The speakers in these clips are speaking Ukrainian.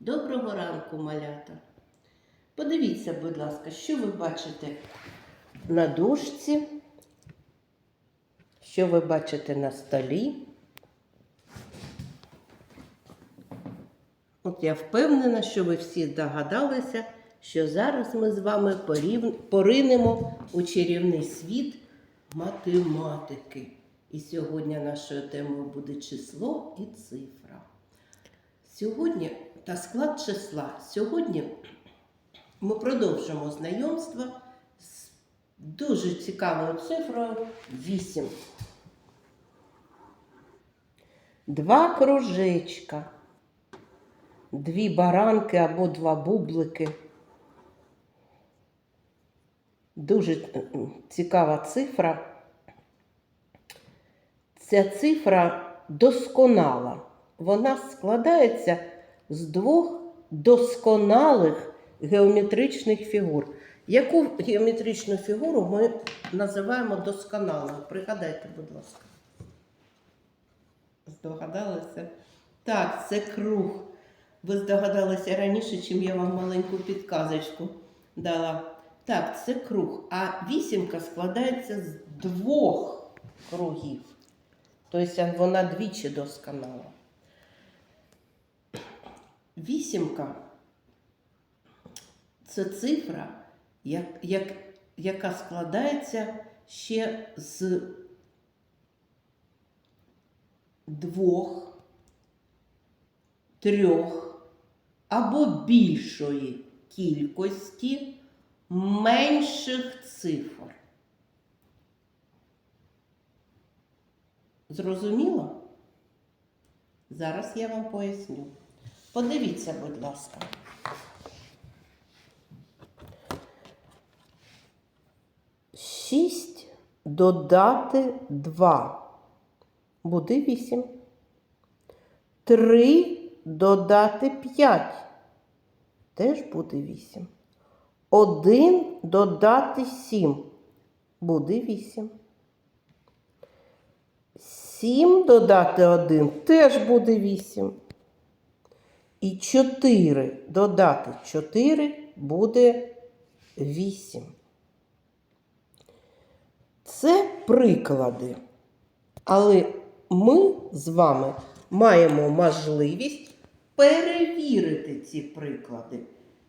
Доброго ранку, малята. Подивіться, будь ласка, що ви бачите на дошці, що ви бачите на столі. От я впевнена, що ви всі здогадалися, що зараз ми з вами порів- поринемо у чарівний світ математики. І сьогодні нашою темою буде число і цифра. Сьогодні та склад числа. Сьогодні ми продовжимо знайомство з дуже цікавою цифрою 8. Два кружечка, дві баранки або два бублики. Дуже е, цікава цифра. Ця цифра досконала. Вона складається з двох досконалих геометричних фігур. Яку геометричну фігуру ми називаємо досконалою? Пригадайте, будь ласка. Здогадалися? Так, це круг. Ви здогадалися раніше, чим я вам маленьку підказочку дала. Так, це круг. А вісімка складається з двох кругів. Тобто вона двічі досконала. Вісімка це цифра, як, як, яка складається ще з двох, трьох або більшої кількості менших цифр. Зрозуміло? Зараз я вам поясню. Подивіться, будь ласка. Шість додати два. Буде вісім. Три додати п'ять. Теж буде вісім. Один додати сім. Буде вісім. Сім додати один теж буде вісім. І 4 додати 4 буде 8. Це приклади. Але ми з вами маємо можливість перевірити ці приклади.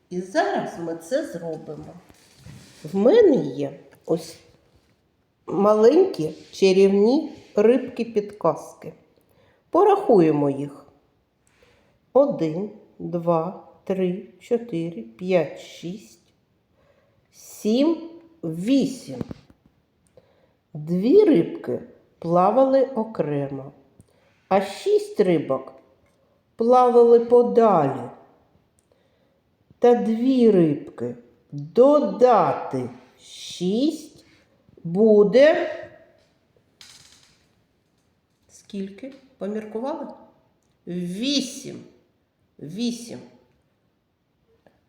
І зараз ми це зробимо. В мене є ось маленькі чарівні рибки-підказки. Порахуємо їх. Один, два, три, чотири, п'ять, шість, сім, вісім. Дві рибки плавали окремо, а шість рибок плавали подалі. Та дві рибки додати шість буде. Скільки? Поміркували? Вісім. Вісім.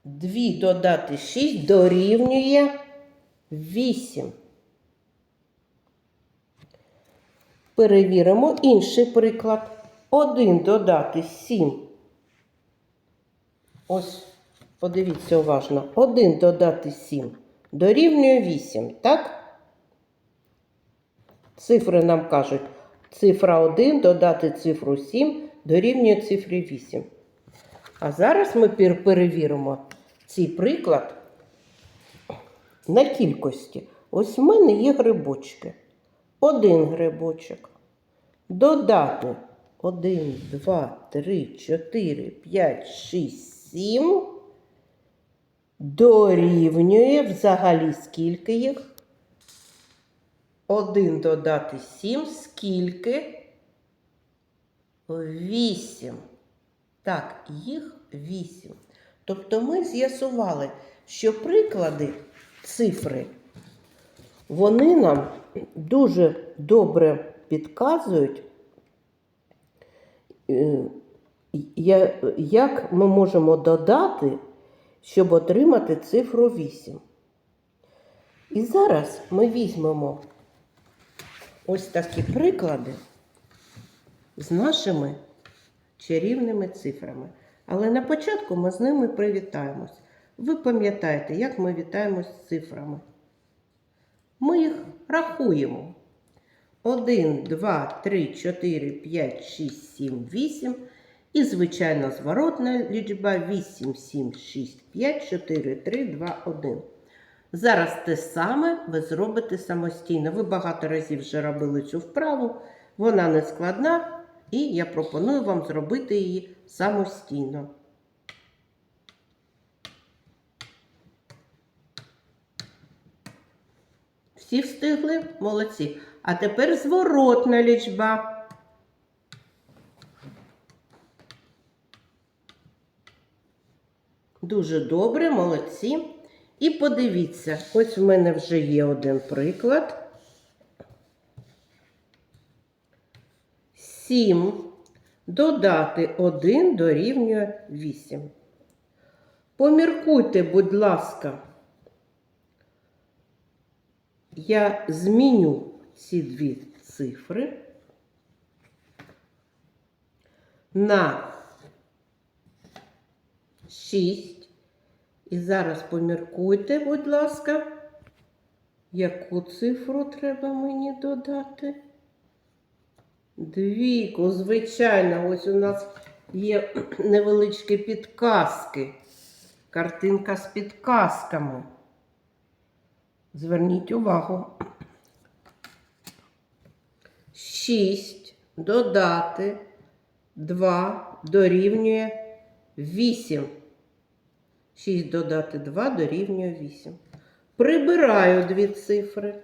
Дві додати шість дорівнює вісім. Перевіримо інший приклад. Один додати сім. Ось, подивіться уважно. Один додати сім дорівнює вісім, так? Цифри нам кажуть, цифра 1 додати цифру 7 дорівнює цифрі 8. А зараз ми перевіримо цей приклад на кількості. Ось в мене є грибочки. Один грибочок. Додати 1, 2, 3, 4, 5, 6, 7. Дорівнює взагалі скільки їх? 1 додати 7, скільки? 8. Так, їх 8. Тобто ми з'ясували, що приклади цифри, вони нам дуже добре підказують, е, як ми можемо додати, щоб отримати цифру 8. І зараз ми візьмемо ось такі приклади з нашими чарівними цифрами. Але на початку ми з ними привітаємось. Ви пам'ятаєте, як ми вітаємось з цифрами? Ми їх рахуємо. 1, 2, 3, 4, 5, 6, 7, 8. І, звичайно, зворотна лічба 8, 7, 6, 5, 4, 3, 2, 1. Зараз те саме ви зробите самостійно. Ви багато разів вже робили цю вправу. Вона не складна, і я пропоную вам зробити її самостійно. Всі встигли? Молодці. А тепер зворотна лічба. Дуже добре, молодці. І подивіться, ось в мене вже є один приклад. 7 додати 1 дорівнює 8. Поміркуйте, будь ласка. Я зміню ці дві цифри на 6. І зараз поміркуйте, будь ласка, яку цифру треба мені додати? Двійку, звичайно, ось у нас є невеличкі підказки. Картинка з підказками. Зверніть увагу. 6 додати 2 дорівнює 8. 6 додати 2 дорівнює 8. Прибираю дві цифри.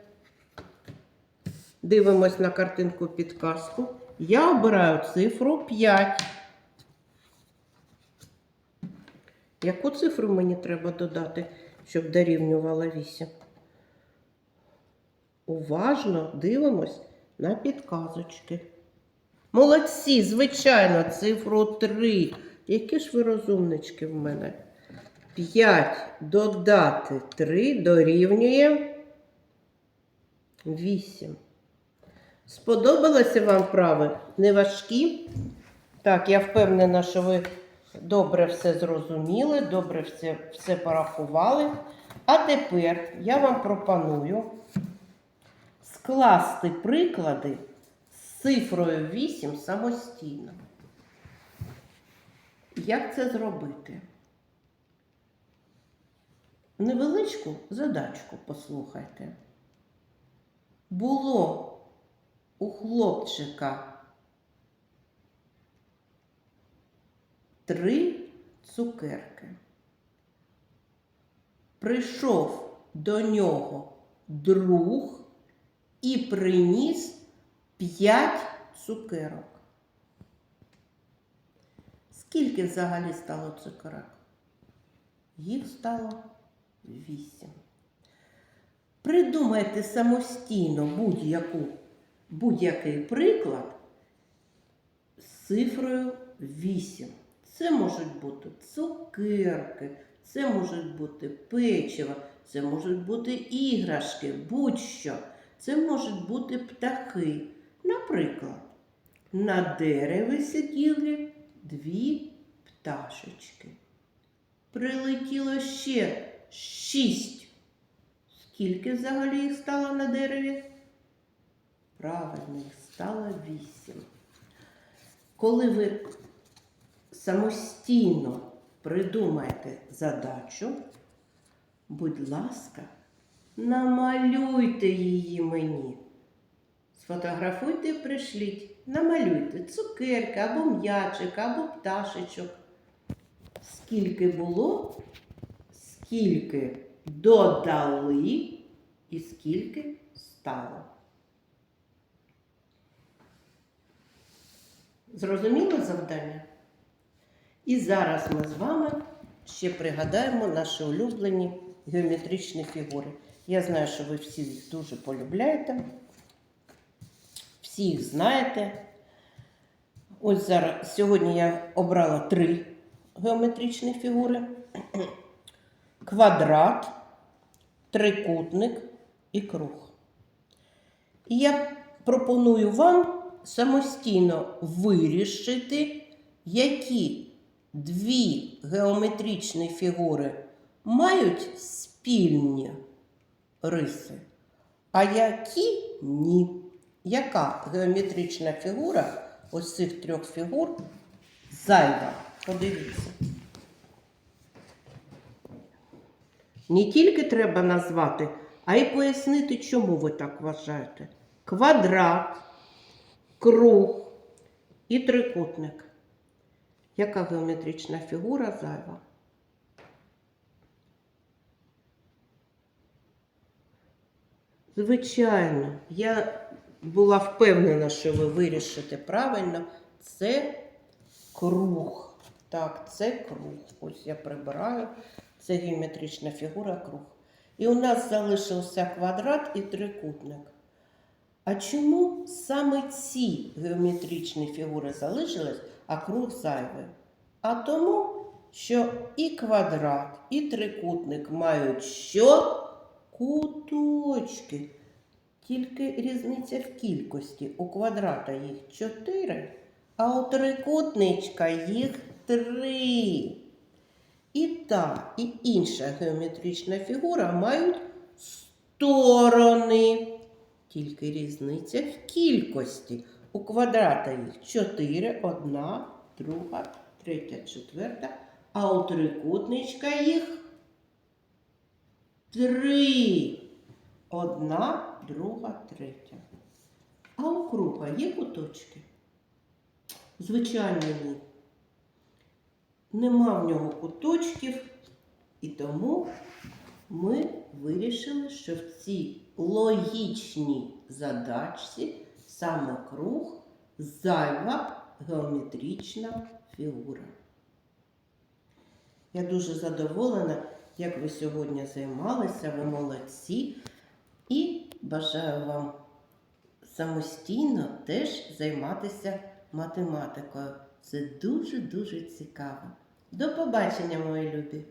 Дивимось на картинку підказку. Я обираю цифру 5. Яку цифру мені треба додати, щоб дорівнювала 8? Уважно дивимось на підказочки. Молодці, звичайно, цифру 3. Які ж ви розумнички в мене? 5 додати 3 дорівнює 8. Сподобалося вам вправи? Не важкі? Так, я впевнена, що ви добре все зрозуміли, добре все, все порахували. А тепер я вам пропоную скласти приклади з цифрою 8 самостійно. Як це зробити? Невеличку задачку послухайте. Було у хлопчика три цукерки. Прийшов до нього друг і приніс п'ять цукерок. Скільки взагалі стало цукерок? Їх стало вісім. Придумайте самостійно будь-яку, будь-який приклад з цифрою 8. Це можуть бути цукерки, це можуть бути печиво, це можуть бути іграшки, будь-що. Це можуть бути птахи. Наприклад, на дереві сиділи дві пташечки. Прилетіло ще шість. Скільки взагалі їх стало на дереві? Правильно, їх стало вісім. Коли ви самостійно придумаєте задачу, будь ласка, намалюйте її мені. Сфотографуйте і пришліть, намалюйте цукерки або м'ячик, або пташечок. Скільки було, скільки додали і скільки стало. Зрозуміло завдання? І зараз ми з вами ще пригадаємо наші улюблені геометричні фігури. Я знаю, що ви всі їх дуже полюбляєте, всі їх знаєте. Ось зараз сьогодні я обрала три геометричні фігури: квадрат, трикутник і круг. І я пропоную вам самостійно вирішити, які дві геометричні фігури мають спільні риси, а які ні. Яка геометрична фігура ось цих трьох фігур зайва? Подивіться. Не тільки треба назвати, а й пояснити, чому ви так вважаєте. Квадрат, круг і трикутник. Яка геометрична фігура зайва? Звичайно, я була впевнена, що ви вирішите правильно. Це круг. Так, це круг. Ось я прибираю. Це геометрична фігура круг. І у нас залишився квадрат і трикутник. А чому саме ці геометричні фігури залишились, а круг зайвий? А тому, що і квадрат, і трикутник мають що? Куточки. Тільки різниця в кількості. У квадрата їх 4, а у трикутничка їх 3. І та, і інша геометрична фігура мають сторони. Тільки різниця в кількості. У квадрата їх 4, одна, друга, третя, четверта, а у трикутничка їх три. Одна, друга, третя. А у круга є куточки? Звичайно, ні. Нема в нього куточків, і тому ми вирішили, що в цій логічній задачці саме круг зайва геометрична фігура. Я дуже задоволена, як ви сьогодні займалися, ви молодці. І бажаю вам самостійно теж займатися математикою. Це дуже-дуже цікаво. До побачення, мої любі!